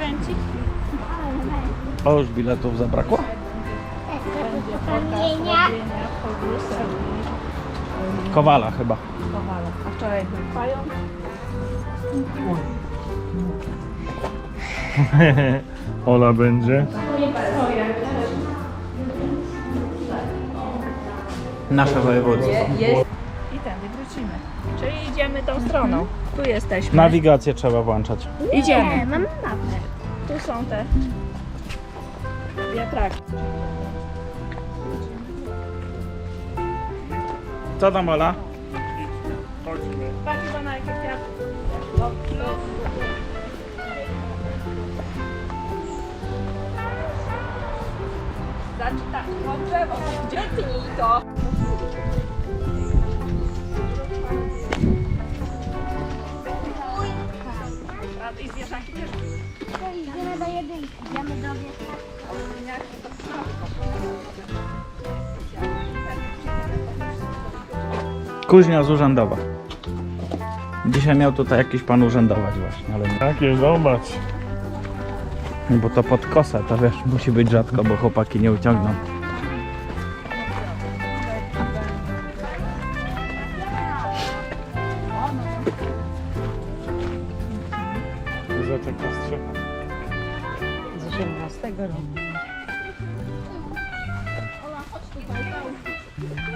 kręci. O, już biletów zabrakło? Będzie Kamienia. Kowala chyba. Kowala. A wczoraj był pająk. Ola będzie. Nasze województwo. Czyli idziemy tą stroną. Tu jesteśmy. Nawigację trzeba włączać. Idziemy. mam mapę. Tu są te wiatraki. Co tam Ola? Patrz na jakie kwiaty. Znaczy tak, po drzewo. Gdzie to? I zwierzaki też Idziemy do jedynki. Idziemy do wieży. Kuźnia z urzędowa. Dzisiaj miał tutaj jakiś pan urzędować właśnie, ale nie. Takie, zobacz. Bo to pod kosę, to wiesz, musi być rzadko, bo chłopaki nie uciągną. 18 roku.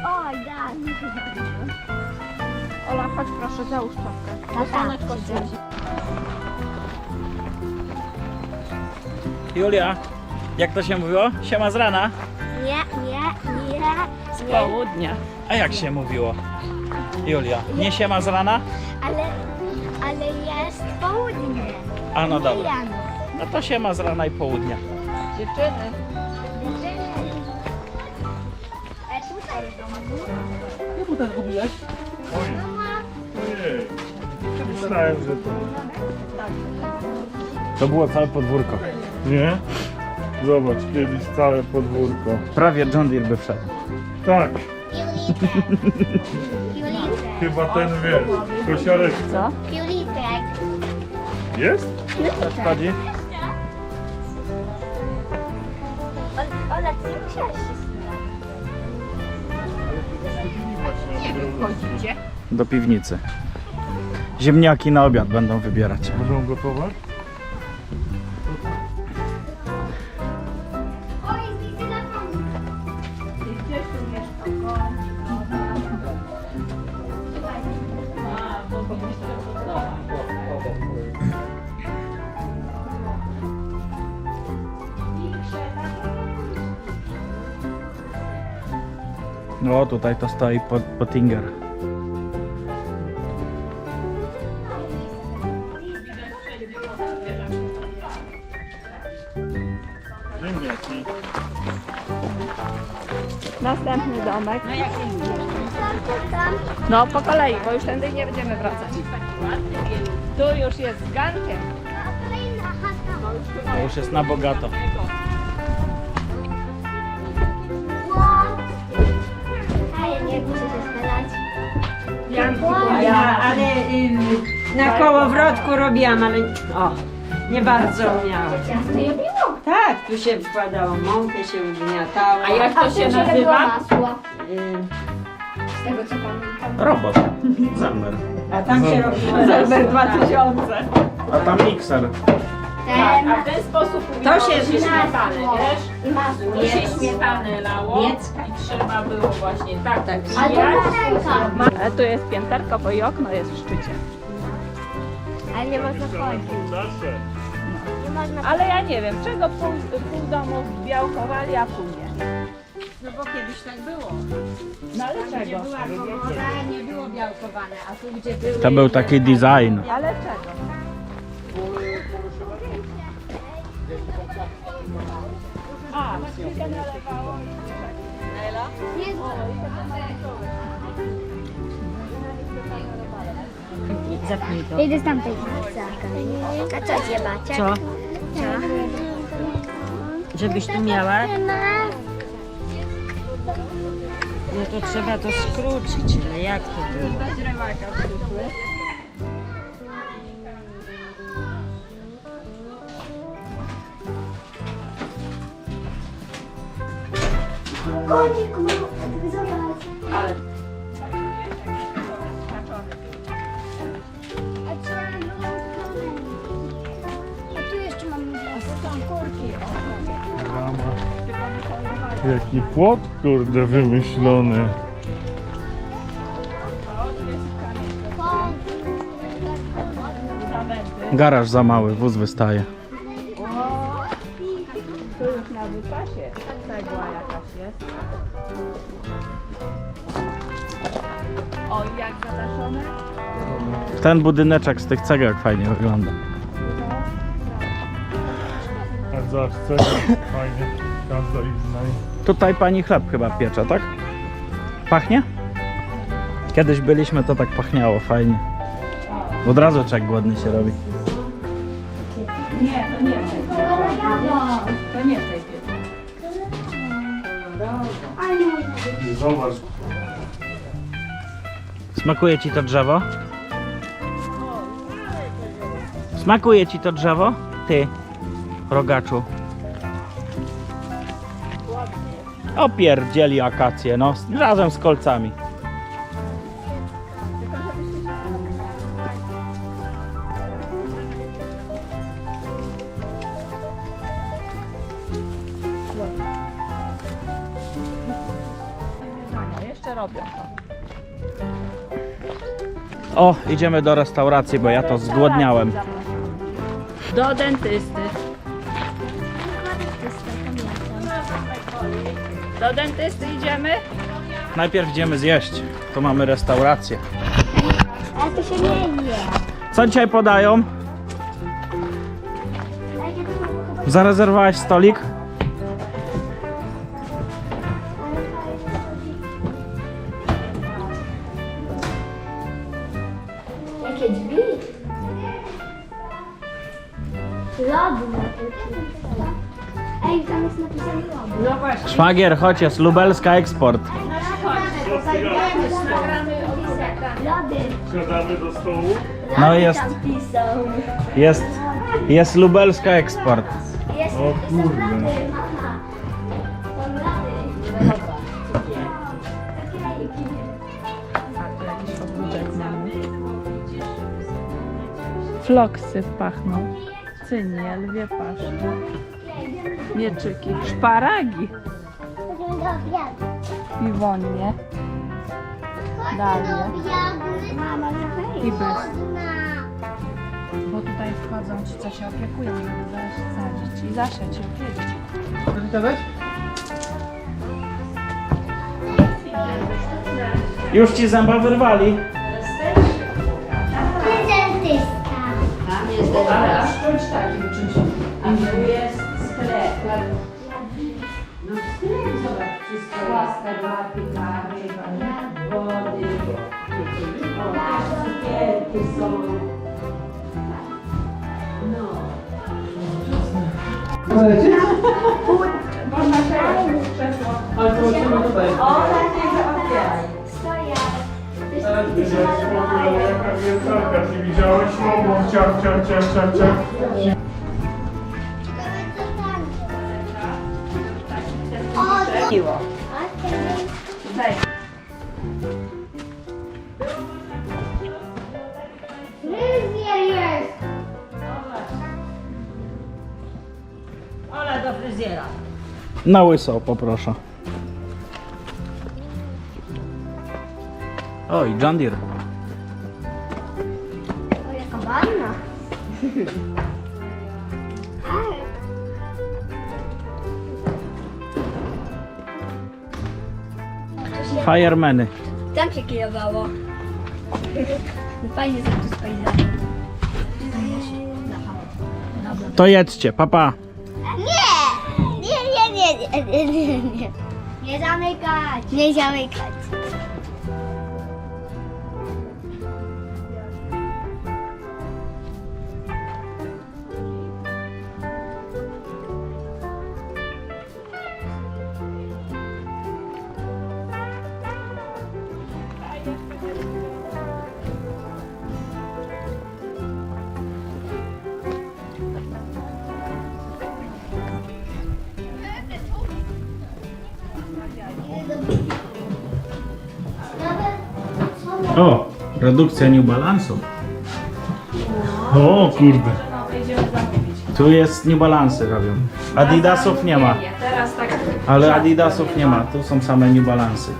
Oj, da. Ola, chodź proszę, załóż czapkę. Słoneczko świeci. Julia, jak to się mówiło? Siema z rana. Nie, nie, nie. Z południa. A jak się mówiło? Julia, nie siema z rana? Ale, ale jest południe. A no dobra. No to siema z rana i południa. Dziewczyny. E, tutaj. Ojej. Myślałem, że to... To było całe podwórko. Nie? Zobacz, kiedyś całe podwórko. Prawie John Deere by wszedł. Tak, chyba ten wiesz, kosiarek. Co? Julitek. Jest? Wchodzi? Ola, ty Do piwnicy. Ziemniaki na obiad będą wybierać. Będą gotować? No tutaj to stoi pod, Pottinger. Ziemniaki. Następny domek. Tam, No po kolei, bo już tędy nie będziemy wracać. Tu już jest z gankiem. To już jest na bogato. Ale ym, na kołowrotku robiłam, ale o, nie bardzo umiałam. Ciasto je biło. Tak, tu się wkładało mąkę, się ugniatało. A jak to się nazywa? masło. Ym, Z tego co pamiętam. Robot. Zamer. a tam się robiło Zelber 2000. A tam mikser. Ten A w ten sposób To się masło. wiesz? I masło. Tu się śmietanę lało Miecka. i trzeba było właśnie tak, tak Ale to ręka. A tu jest pięterko, bo i okno jest w szczycie. Ale nie można chodzić. Nie można Ale ja nie wiem, czego pół, pół domów białkowali, a pół nie. No bo kiedyś tak było. No ale Gdzie czego? była komoda, nie było białkowane, a tu gdzie były... To był taki design. Ale czego? A, nalewało i Nela? Nie Zapnij to. Idę z tamtej A co zjebać? Co? Żebyś tu miała, no to trzeba to skrócić, ale jak to było? Konik ma, zobacz. Ale A tu jeszcze mamy. Jaki płot, kurde, wymyślony. Garaż za mały, wóz wystaje. Ten budyneczek z tych cegieł fajnie wygląda. A zawsze fajnie. Każda inna. Tutaj pani chleb chyba piecze, tak? Pachnie? Kiedyś byliśmy, to tak pachniało fajnie. Od razu czek głodny się robi. Nie, to nie w tej To nie w tej pieczy. Zobacz. Smakuje ci to drzewo? Smakuje ci to drzewo? Ty, rogaczu. Opierdzieli akacje, no, razem z kolcami. O, idziemy do restauracji, bo ja to zgłodniałem. Do dentysty. Do dentysty idziemy? Najpierw idziemy zjeść. Tu mamy restaurację. Ale to się nie je. Co dzisiaj podają? Zarezerwowałeś stolik? Szwagier, chodź, jest lubelska eksport. Siadamy do stołu. No jest, jest, jest lubelska eksport. Jest, O kurde. Floksy pachną. Cynie, lwie paszcze. Mieczyki. Szparagi. Piwonie. Dalie. Mama, I bys. Bo tutaj wchodzą ci, co się opiekują, żeby zasadzić i zasiać i odwiedzić. Już ci zęba wyrwali. Dentysta. Tam jest Ale aż czuć takim czymś. A tu jest O, cukierki są. No. Ona się otwieraj. Stoję. Widziałeś spokój, ale jaka wielkarka. Ty widziałeś mogą ciach, ciach, ciach, ciach, ciach. Miło. Fryzjera. Na łyso poproszę. Oj, John Deere. O, jaka wanna. Firemany. Tam się kierowało. Fajnie, że tu spojrzałem. To jedźcie, papa. Nie! Nizamika. Nizamika. Zamykać. Produkcja New Balance'u. O kurde. No, idziemy zamówić. Tu jest New Balance'y robią. Adidasów nie ma. Teraz tak. Ale Adidasów nie ma. Tu są same New Balance'y.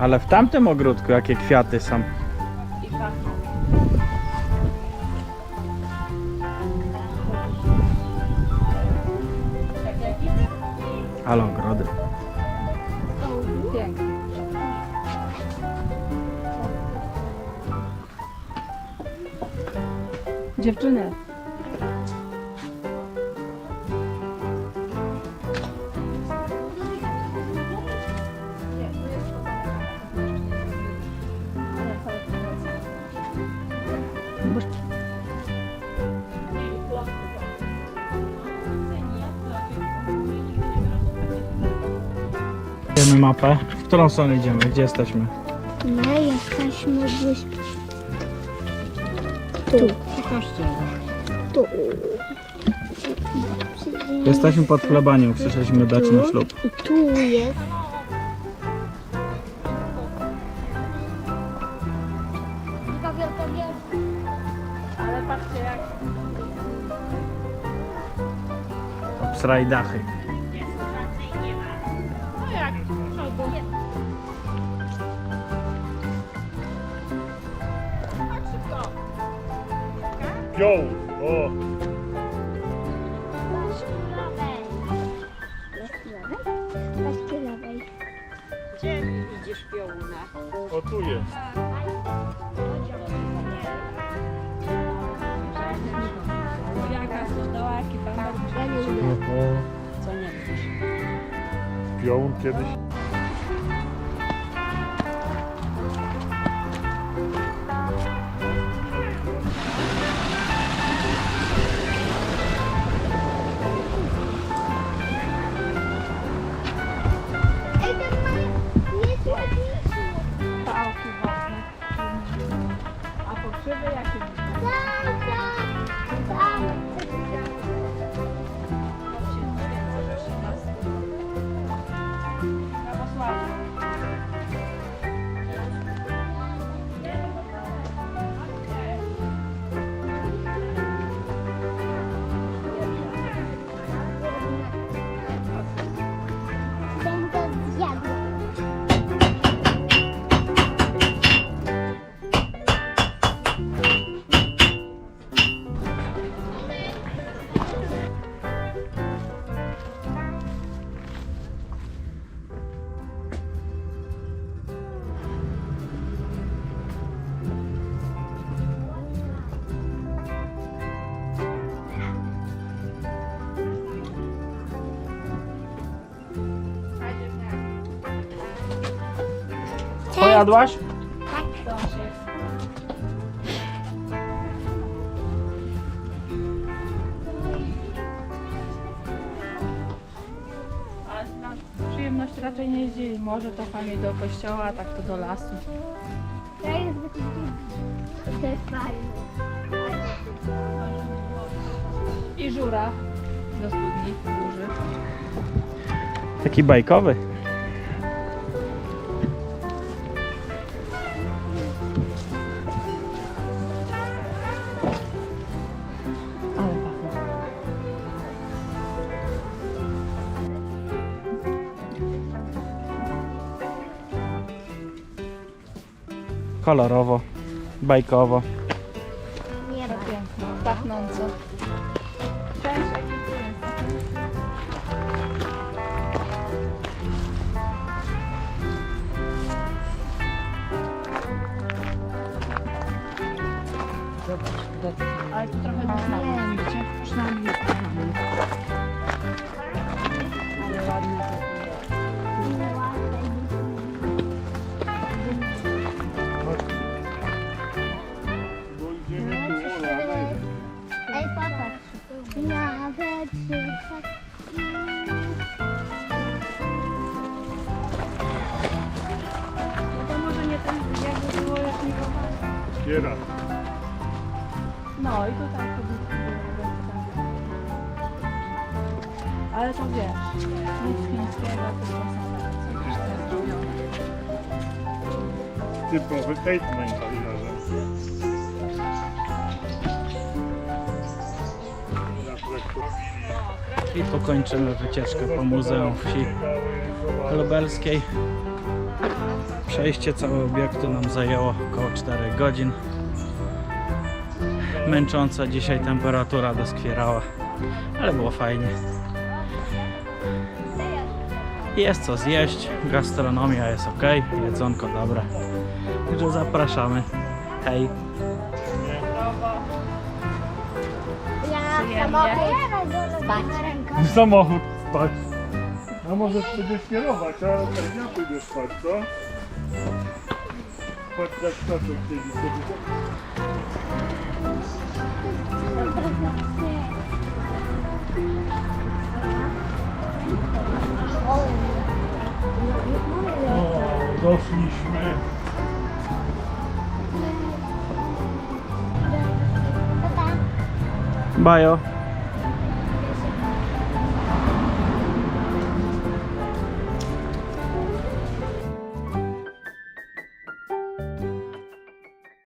Ale w tamtym ogródku jakie kwiaty są. Ale ogrody. Dziewczyny. Mapę. W którą stronę idziemy? Gdzie jesteśmy? My jesteśmy gdzieś tu. Tu. Jesteśmy pod plebanią. Przyszliśmy dać na ślub. I tu jest. Ale patrzcie jak Obsraj dachy. Pioł! O! Gdzie idziesz piołuna? O tu jest. Jaka jaki pan. Co nie chcesz? Piołun kiedyś. Ale na przyjemność raczej nie jeździli. Może czasami do kościoła, a tak to do lasu. Ja jest To jest fajne. I żura do studni duży. Taki bajkowy. Kolorowo. Bajkowo. Zbiera. No i tutaj kobiety były tam. Ale to wiesz, nic chińskiego, tylko zrobione. Typowy Tate mentalny. I tu kończymy wycieczkę po Muzeum Wsi Lubelskiej. Przejście całego obiektu nam zajęło około 4 godzin. Męcząca dzisiaj temperatura doskwierała, ale było fajnie. Jest co zjeść, gastronomia jest ok, jedzonko dobre. Także zapraszamy. Hej! Spać. Samochód spać. No może będziesz kierować, a tak ja pójdę spać, co? partiler tutarsak şey hissedecek. Dostliśmy. Bajo.